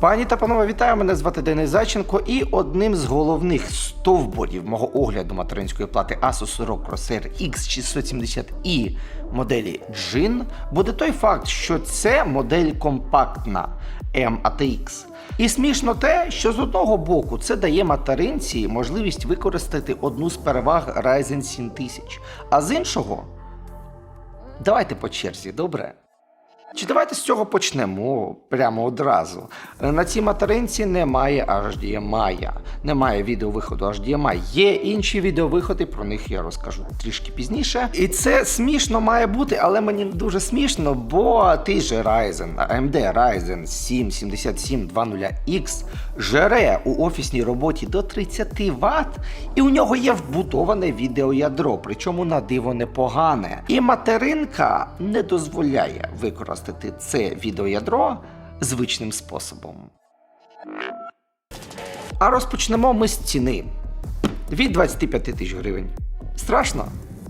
Пані та панове, вітаю! Мене звати Денис Зайченко, і одним з головних стовбурів мого огляду материнської плати Asus ROG Corsair X670i моделі Jin буде той факт, що це модель компактна M-ATX. І смішно те, що з одного боку це дає материнці можливість використати одну з переваг Ryzen 7000, а з іншого Давайте по черзі, добре? Чи давайте з цього почнемо прямо одразу. Е, На цій материнці немає HDMI, немає відеовиходу HDMI. Є інші відеовиходи, про них я розкажу трішки пізніше. І це смішно має бути, але мені дуже смішно, бо той же Ryzen, AMD Ryzen 7 7720X жере у офісній роботі до 30 Вт, і у нього є вбудоване відеоядро, причому на диво непогане. І материнка не дозволяє використати це відеоядро звичним способом. А розпочнемо ми з ціни від 25 тисяч гривень. Страшно?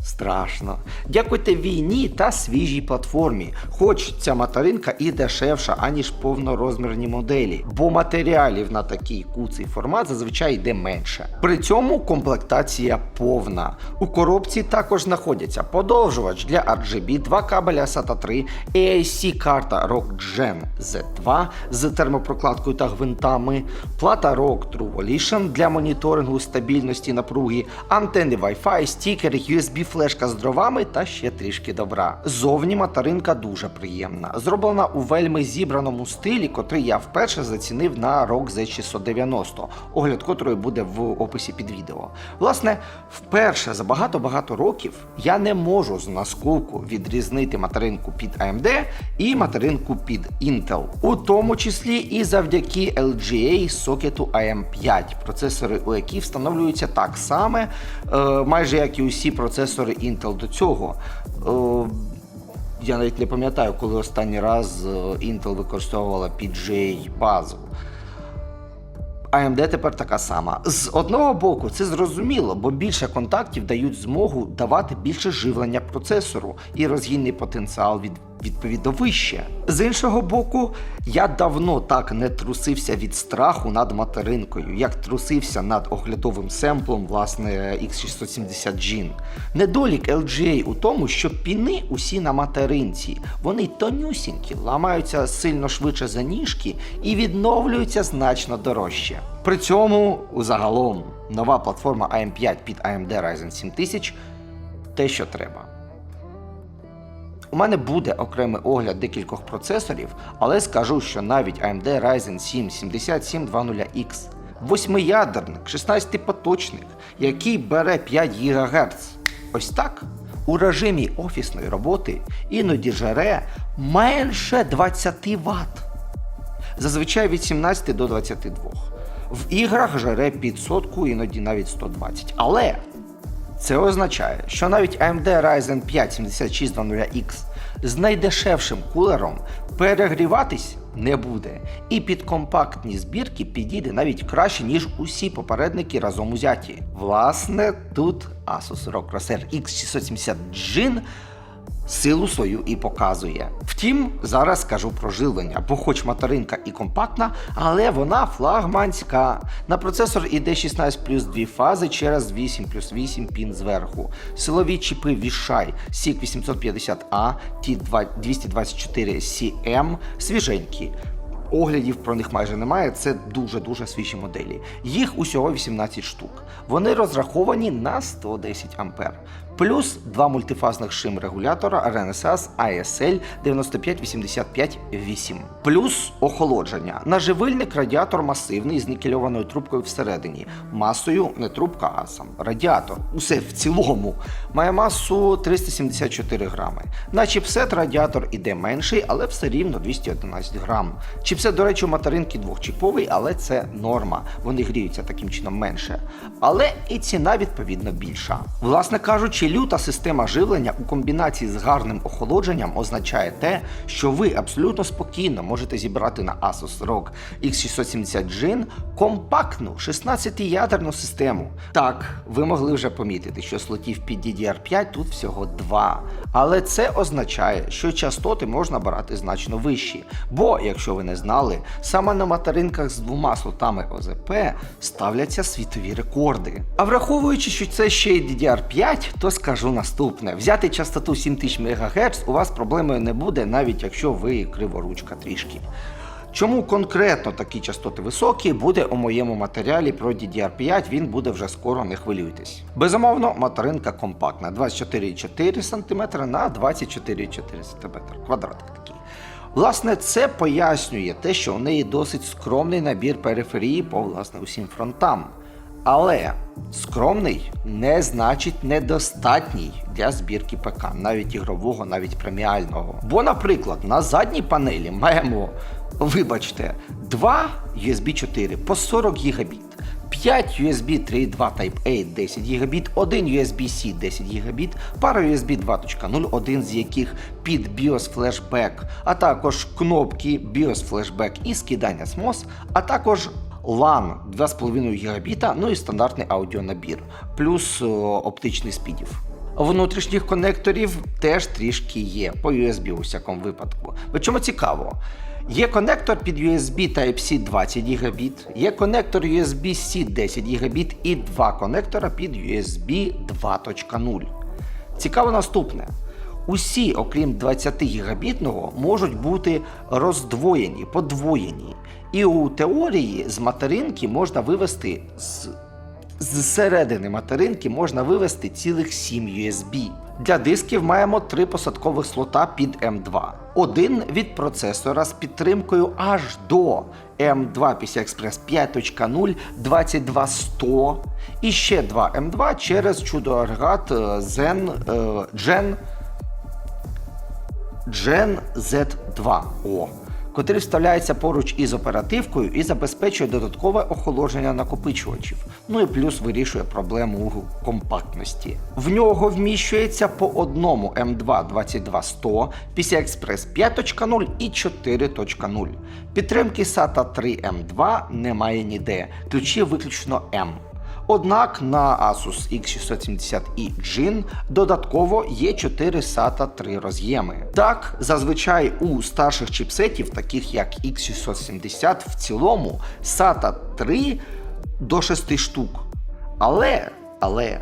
Страшно. Дякуйте війні та свіжій платформі. Хоч ця материнка і дешевша, аніж повнорозмірні моделі, бо матеріалів на такий куций формат зазвичай йде менше. При цьому комплектація повна. У коробці також знаходяться подовжувач для RGB, два кабеля SATA 3, AIC карта ROG Gen Z2 з термопрокладкою та гвинтами, плата ROG True Volition для моніторингу стабільності напруги, антени Wi-Fi, стікери, USB флешка з дровами та ще трішки добра. Зовні материнка дуже приємна. Зроблена у вельми зібраному стилі, котрий я вперше зацінив на ROG Z690, огляд котрої буде в описі під відео. Власне, вперше за багато-багато років я не можу з наскоку відрізнити материнку під AMD і материнку під Intel, у тому числі і завдяки LGA сокету AM5, процесори у які встановлюються так само, е, майже як і усі процесори Intel до цього. Е, я навіть не пам'ятаю, коли останній раз е, Intel використовувала PJ базу. AMD тепер така сама. З одного боку, це зрозуміло, бо більше контактів дають змогу давати більше живлення процесору і розгінний потенціал від відповідно вище. З іншого боку, я давно так не трусився від страху над материнкою, як трусився над оглядовим семплом, власне, X670 Gen. Недолік LGA у тому, що піни усі на материнці. Вони тонюсінькі, ламаються сильно швидше за ніжки і відновлюються значно дорожче. При цьому, загалом, нова платформа AM5 під AMD Ryzen 7000 те, що треба. У мене буде окремий огляд декількох процесорів, але скажу, що навіть AMD Ryzen 7 7720X, восьмиядерник, 16-поточник, який бере 5 ГГц, ось так у режимі офісної роботи іноді жере менше 20 Вт. Зазвичай від 17 до 22. В іграх жере під сотку, іноді навіть 120. Але це означає, що навіть AMD Ryzen 5 7600X з найдешевшим кулером перегріватись не буде. І під компактні збірки підійде навіть краще, ніж усі попередники разом узяті. Власне, тут Asus ROG Corsair X670 Gen силу свою і показує. Втім, зараз скажу про живлення, бо хоч материнка і компактна, але вона флагманська. На процесор іде 16 плюс 2 фази через 8 плюс 8 пін зверху. Силові чіпи Вішай SIG 850A T224CM свіженькі. Оглядів про них майже немає, це дуже-дуже свіжі моделі. Їх усього 18 штук. Вони розраховані на 110 А. Плюс два мультифазних шим регулятора Renesas ISL 9585-8. Плюс охолодження. Наживильник радіатор масивний з нікельованою трубкою всередині. Масою не трубка, а сам радіатор. Усе в цілому. Має масу 374 грами. На чіпсет радіатор іде менший, але все рівно 211 грам. Чіпсет, до речі, у материнки двохчіповий, але це норма. Вони гріються таким чином менше. Але і ціна відповідно більша. Власне кажучи, Люта система живлення у комбінації з гарним охолодженням означає те, що ви абсолютно спокійно можете зібрати на Asus ROG X670 Gen компактну 16-ядерну систему. Так, ви могли вже помітити, що слотів під DDR5 тут всього два. Але це означає, що частоти можна брати значно вищі. Бо, якщо ви не знали, саме на материнках з двома слотами ОЗП ставляться світові рекорди. А враховуючи, що це ще й DDR5, то скажу наступне: взяти частоту 7000 МГц у вас проблемою не буде, навіть якщо ви криворучка трішки. Чому конкретно такі частоти високі, буде у моєму матеріалі про DDR5, він буде вже скоро, не хвилюйтесь. Безумовно, материнка компактна 24,4 см на 24,4 см. Квадратик такий. Власне, це пояснює те, що у неї досить скромний набір периферії по власне усім фронтам. Але скромний не значить недостатній для збірки ПК, навіть ігрового, навіть преміального. Бо, наприклад, на задній панелі маємо, вибачте, 2 USB 4 по 40 гігабіт. 5 USB 3.2 Type-A 10 ГБ, один USB-C 10 ГБ, пара USB 2.0, один з яких під BIOS Flashback, а також кнопки BIOS Flashback і скидання SMOS, а також LAN 2,5 ГБ, ну і стандартний аудіонабір, плюс оптичний спідів. Внутрішніх конекторів теж трішки є, по USB у всякому випадку. Причому цікаво. Є конектор під USB Type-C 20 Гб, є конектор USB-C 10 Гб і два конектора під USB 2.0. Цікаво наступне. Усі, окрім 20 гігабітного, можуть бути роздвоєні, подвоєні. І у теорії з материнки можна вивести з з середини материнки можна вивести цілих 7 USB. Для дисків маємо три посадкових слота під M2. Один від процесора з підтримкою аж до M2 PCI Express 5.0 22100 і ще два M2 через чудо-агрегат Zen е, Gen, Gen Z2. О котрий вставляється поруч із оперативкою і забезпечує додаткове охолодження накопичувачів. Ну і плюс вирішує проблему компактності. В нього вміщується по одному M2 22100, PCI Express 5.0 і 4.0. Підтримки SATA 3 M2 немає ніде, ключі виключно M. Однак на Asus X670 і Gen додатково є 4 SATA 3 роз'єми. Так, зазвичай у старших чіпсетів, таких як X670, в цілому SATA 3 до 6 штук. Але, але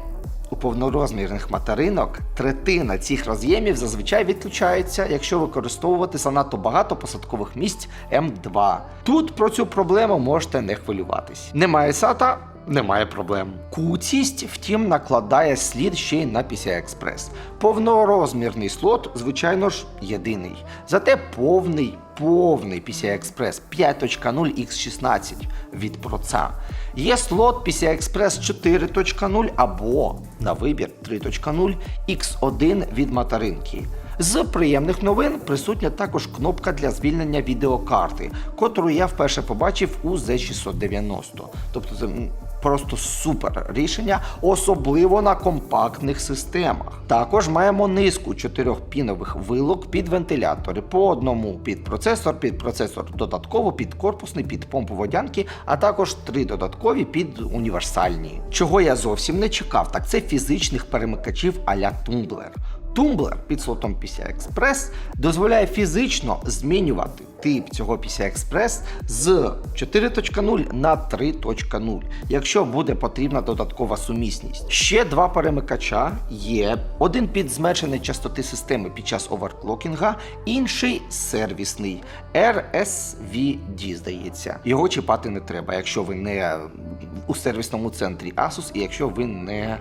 у повнорозмірних материнок третина цих роз'ємів зазвичай відключається, якщо використовувати занадто багато посадкових місць М2. Тут про цю проблему можете не хвилюватись. Немає SATA, немає проблем. Куцість, втім, накладає слід ще й на PCI Express. Повнорозмірний слот, звичайно ж, єдиний. Зате повний, повний PCI Express 5.0 X16 від проца. Є слот PCI Express 4.0 або на вибір 3.0 X1 від материнки. З приємних новин присутня також кнопка для звільнення відеокарти, котру я вперше побачив у Z690. Тобто це просто супер рішення, особливо на компактних системах. Також маємо низку чотирьохпінових вилок під вентилятори, по одному під процесор, під процесор додатково, під корпусний, під помпу водянки, а також три додаткові під універсальні. Чого я зовсім не чекав, так це фізичних перемикачів а-ля Tumblr. Тумблер під слотом PCI Express дозволяє фізично змінювати тип цього PCI Express з 4.0 на 3.0, якщо буде потрібна додаткова сумісність. Ще два перемикача є: один під зменшення частоти системи під час оверклокінга, інший сервісний RSVD, здається. Його чіпати не треба, якщо ви не у сервісному центрі Asus і якщо ви не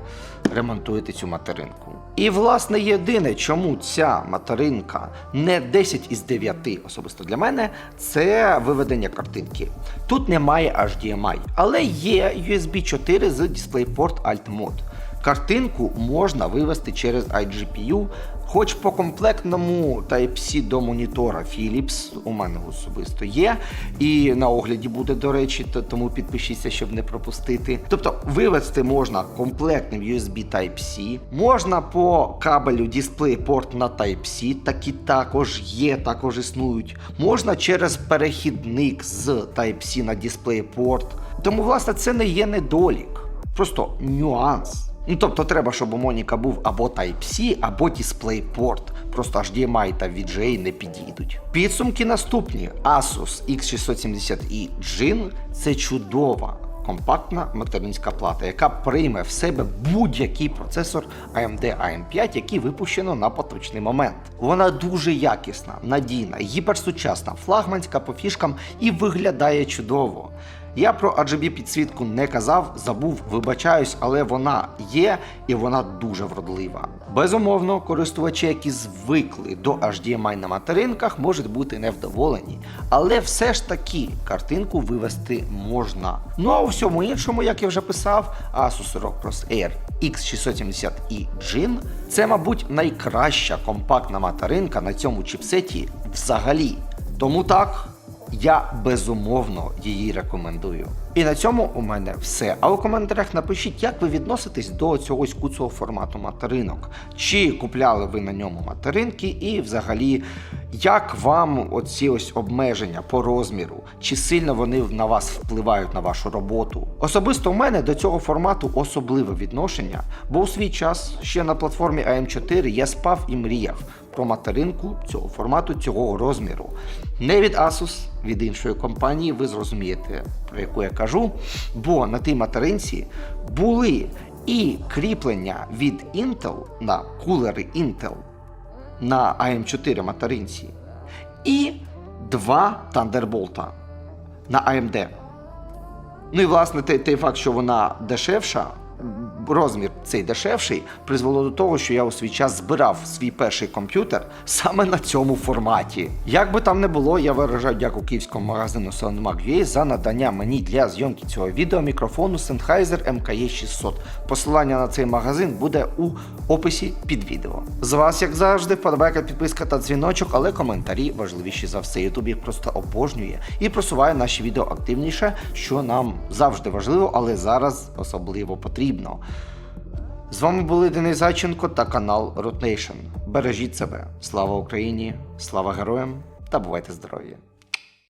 ремонтуєте цю материнку. І власне єдине, чому ця материнка не 10 із 9 особисто для мене, це виведення картинки. Тут немає HDMI, але є USB 4 з DisplayPort Alt Mode. Картинку можна вивести через iGPU, хоч по комплектному Type-C до монітора Philips у мене особисто є. І на огляді буде, до речі, то- тому підпишіться, щоб не пропустити. Тобто вивести можна комплектним USB Type-C, можна по кабелю DisplayPort на Type-C, такі також є, також існують. Можна через перехідник з Type-C на DisplayPort. Тому, власне, це не є недолік, просто нюанс. Ну, тобто треба, щоб у Моніка був або Type-C, або DisplayPort. Просто HDMI та VGA не підійдуть. Підсумки наступні: Asus X670i Jin – це чудова. Компактна материнська плата, яка прийме в себе будь-який процесор AMD AM5, який випущено на поточний момент. Вона дуже якісна, надійна, гіперсучасна, флагманська по фішкам і виглядає чудово. Я про RGB підсвітку не казав, забув, вибачаюсь, але вона є і вона дуже вродлива. Безумовно, користувачі, які звикли до HDMI на материнках, можуть бути невдоволені, але все ж таки картинку вивести можна. Ну а у всьому іншому, як я вже писав, Asus ROG Pros Air X670i Jin – це, мабуть, найкраща компактна материнка на цьому чіпсеті взагалі. Тому так. Я безумовно її рекомендую. І на цьому у мене все. А у коментарях напишіть, як ви відноситесь до цього куцого формату материнок. Чи купляли ви на ньому материнки, і взагалі, як вам оці ось обмеження по розміру, чи сильно вони на вас впливають на вашу роботу? Особисто у мене до цього формату особливе відношення, бо у свій час ще на платформі AM4 я спав і мріяв про материнку цього формату, цього розміру. Не від Asus, від іншої компанії, ви зрозумієте, про яку я кажу. Бо на тій материнці були і кріплення від Intel на кулери Intel на AM4 материнці, і два Thunderbolt на AMD. Ну і власне той, факт, що вона дешевша, розмір цей дешевший, призвело до того, що я у свій час збирав свій перший комп'ютер саме на цьому форматі. Як би там не було, я виражаю дяку київському магазину SoundMag.ua за надання мені для зйомки цього відео мікрофону Sennheiser MKE 600. Посилання на цей магазин буде у описі під відео. З вас, як завжди, вподобайка, підписка та дзвіночок, але коментарі важливіші за все. Ютуб їх просто обожнює і просуває наші відео активніше, що нам завжди важливо, але зараз особливо потрібно. З вами були Денис Зайченко та канал Rotation. Бережіть себе. Слава Україні, слава героям та бувайте здорові!